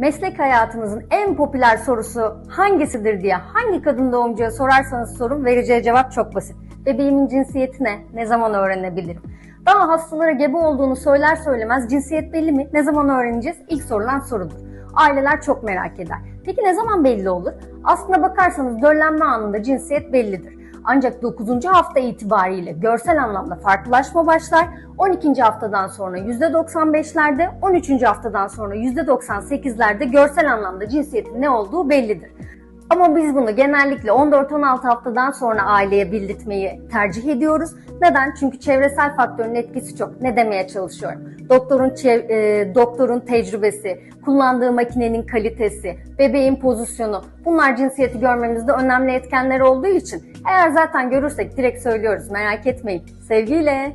Meslek hayatınızın en popüler sorusu hangisidir diye hangi kadın doğumcuya sorarsanız sorun vereceği cevap çok basit. Bebeğimin cinsiyeti ne? Ne zaman öğrenebilirim? Daha hastalara gebe olduğunu söyler söylemez cinsiyet belli mi? Ne zaman öğreneceğiz? İlk sorulan sorudur. Aileler çok merak eder. Peki ne zaman belli olur? Aslına bakarsanız döllenme anında cinsiyet bellidir. Ancak 9. hafta itibariyle görsel anlamda farklılaşma başlar. 12. haftadan sonra %95'lerde, 13. haftadan sonra %98'lerde görsel anlamda cinsiyetin ne olduğu bellidir. Ama biz bunu genellikle 14-16 haftadan sonra aileye bildirtmeyi tercih ediyoruz. Neden? Çünkü çevresel faktörün etkisi çok. Ne demeye çalışıyorum? Doktorun e, doktorun tecrübesi, kullandığı makinenin kalitesi, bebeğin pozisyonu bunlar cinsiyeti görmemizde önemli etkenler olduğu için eğer zaten görürsek direkt söylüyoruz merak etmeyin. Sevgiyle.